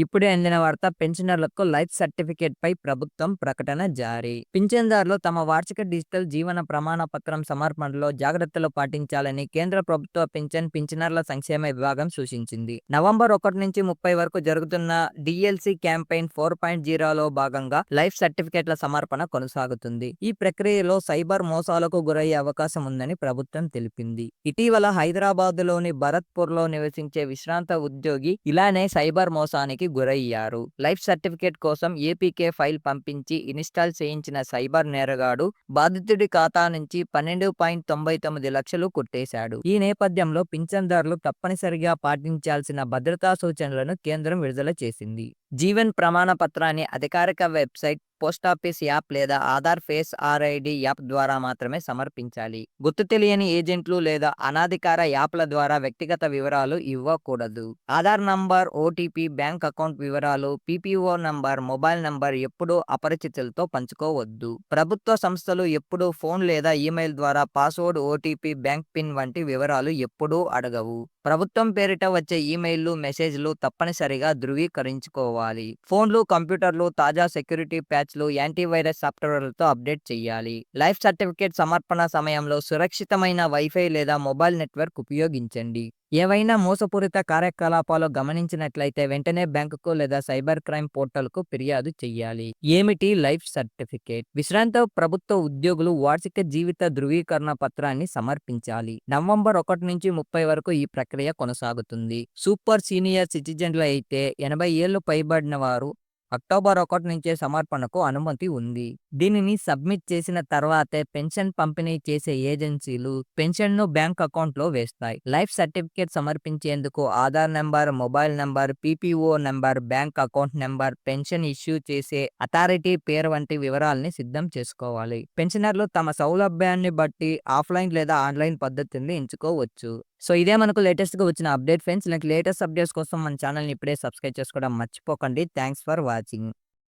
ఇప్పుడే అందిన వార్త పెన్షనర్లకు లైఫ్ సర్టిఫికేట్ పై ప్రభుత్వం ప్రకటన జారీ. పింఛన్దారులు తమ వార్షిక డిజిటల్ జీవన ప్రమాణ పత్రం సమర్పణలో జాగ్రత్తలు పాటించాలని కేంద్ర ప్రభుత్వ పింఛన్ పింఛనర్ల సంక్షేమ విభాగం సూచించింది. నవంబర్ ఒకటి నుంచి ముప్పై వరకు జరుగుతున్న డిఎల్సి క్యాంపెయిన్ ఫోర్ పాయింట్ జీరోలో భాగంగా లైఫ్ సర్టిఫికేట్ల సమర్పణ కొనసాగుతుంది. ఈ ప్రక్రియలో సైబర్ మోసాలకు గురయ్యే అవకాశం ఉందని ప్రభుత్వం తెలిపింది. ఇటీవల హైదరాబాద్లోని భరత్పూర్లో నివసించే విశ్రాంత ఉద్యోగి ఇలానే సైబర్ మోసానికి గురయ్యారు. లైఫ్ సర్టిఫికేట్ కోసం ఏపీకే ఫైల్ పంపించి ఇన్స్టాల్ చేయించిన సైబర్ నేరగాడు బాధితుడి ఖాతా నుంచి పన్నెండు పాయింట్ తొంభై తొమ్మిది లక్షలు కొట్టేశాడు. ఈ నేపథ్యంలో పింఛన్దారులు తప్పనిసరిగా పాటించాల్సిన భద్రతా సూచనలను కేంద్రం విడుదల చేసింది. జీవన్ ప్రమాణ పత్రాన్ని అధికారిక వెబ్సైట్ పోస్టాఫీస్ యాప్ లేదా ఆధార్ ఫేస్ ఆర్ఐడి యాప్ ద్వారా మాత్రమే సమర్పించాలి. గుర్తు తెలియని ఏజెంట్లు లేదా అనాధికార యాప్ల ద్వారా వ్యక్తిగత వివరాలు ఇవ్వకూడదు. Aadhaar number OTP bank account వివరాలు పీపీఓ నంబర్ మొబైల్ నంబర్ ఎప్పుడూ అపరిచితులతో పంచుకోవద్దు. ప్రభుత్వ సంస్థలు ఎప్పుడూ ఫోన్ లేదా ఈమెయిల్ ద్వారా పాస్వర్డ్ ఓటీపీ బ్యాంక్ పిన్ వంటి వివరాలు ఎప్పుడూ అడగవు. ప్రభుత్వం పేరిట వచ్చే ఈమెయిల్లు మెసేజ్లు తప్పనిసరిగా ధృవీకరించుకోవాలి. ఫోన్లు కంప్యూటర్లు తాజా సెక్యూరిటీ ప్యాచ్లు యాంటీవైరస్ సాఫ్ట్వేర్లతో అప్డేట్ చేయాలి. లైఫ్ సర్టిఫికేట్ సమర్పణ సమయంలో సురక్షితమైన వైఫై లేదా మొబైల్ నెట్వర్క్ ఉపయోగించండి. ఏవైనా మోసపూరిత కార్యకలాపాలు గమనించినట్లయితే వెంటనే బ్యాంకుకు లేదా సైబర్ క్రైమ్ పోర్టల్కు ఫిర్యాదు చేయాలి. ఏమిటి లైఫ్ సర్టిఫికేట్? విశ్రాంత ప్రభుత్వ ఉద్యోగులు వార్షిక జీవిత ధృవీకరణ పత్రాన్ని సమర్పించాలి. నవంబర్ ఒకటి నుంచి ముప్పై వరకు ఈ ప్రక్రియ కొనసాగుతుంది. సూపర్ సీనియర్ సిటిజన్లు అయితే ఎనభై ఏళ్ళు పైబడిన వారు అక్టోబర్ ఒకటి నుంచే సమర్పణకు అనుమతి ఉంది. దీనిని సబ్మిట్ చేసిన తర్వాతే పెన్షన్ పంపిణీ చేసే ఏజెన్సీలు పెన్షన్ను బ్యాంక్ అకౌంట్లో వేస్తాయి. Life certificate సమర్పించేందుకు Aadhaar number mobile number PPO number bank account number pension issue చేసే అథారిటీ పేరు వంటి వివరాల్ని సిద్ధం చేసుకోవాలి. పెన్షనర్లు తమ సౌలభ్యాన్ని బట్టి ఆఫ్లైన్ లేదా ఆన్లైన్ పద్ధతిని ఎంచుకోవచ్చు. సో ఇదే మనకు లేటెస్ట్గా వచ్చిన అప్డేట్ ఫ్రెండ్స్ నాకు లేటెస్ట్ అప్డేట్స్ కోసం మన ఛానల్ని ఇప్పుడే సబ్స్క్రైబ్ చేసుకోవడం మర్చిపోకండి. Thanks for watching.